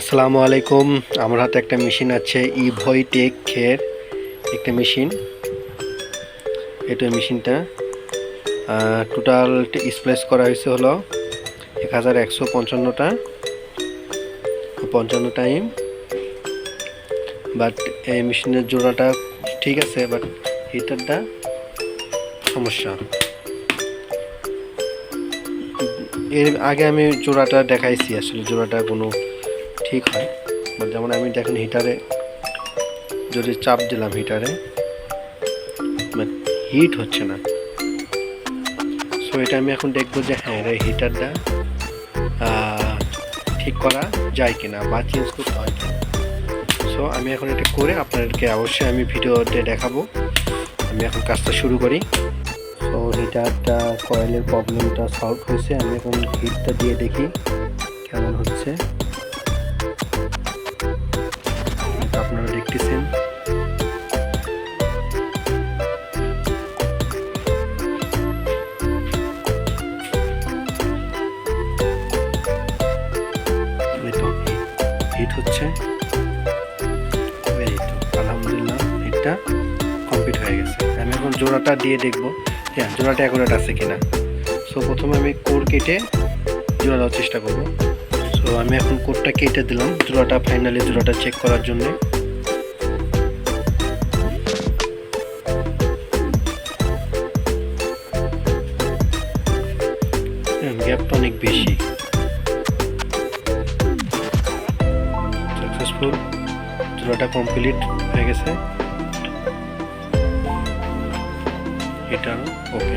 আসসালামু আলাইকুম। আমার হাতে একটা মেশিন আছে ই ভই টেক খের একটা মেশিন। এটা মেশিনটা। টোটাল স্প্লেস করা হয়েছে হলো এক হাজার একশো পঞ্চান্নটা। পঞ্চান্ন টাইম বাট এই মেশিনের জোড়াটা ঠিক আছে বাট হিটারটা সমস্যা। এর আগে আমি জোড়াটা দেখাইছি, আসলে জোড়াটা কোনো ঠিক হয়। বা যেমন আমি দেখেন হিটারে যদি চাপ দিলাম হিটারে বাট হিট হচ্ছে না। সো এটা আমি এখন দেখব যে হ্যাঁ রে হিটারটা ঠিক করা যায় কিনা বা চেঞ্জ করতে হয় সো আমি এখন এটা করে আপনাদেরকে অবশ্যই আমি ভিডিওতে দেখাবো। আমি এখন কাজটা শুরু করি। তো হিটারটা কয়েলের প্রবলেমটা সলভ হয়েছে। আমি এখন হিটটা দিয়ে দেখি কেমন হচ্ছে। হচ্ছে। এই তো, আলহামদুলিল্লাহ হিটটা কমপ্লিট হয়ে গেছে। আমি এখন জোড়াটা দিয়ে দেখব হ্যাঁ জোড়াটা অ্যাকুরেট আছে কিনা। সো প্রথমে আমি কোর কেটে জোড়া দেওয়ার চেষ্টা করব। সো আমি এখন কোডটা কেটে দিলাম, জোড়াটা ফাইনালি জোড়াটা চেক করার জন্য। গ্যাপটা অনেক বেশি। সাকসেসফুল চুলাটা কমপ্লিট হয়ে গেছে। এটা ওকে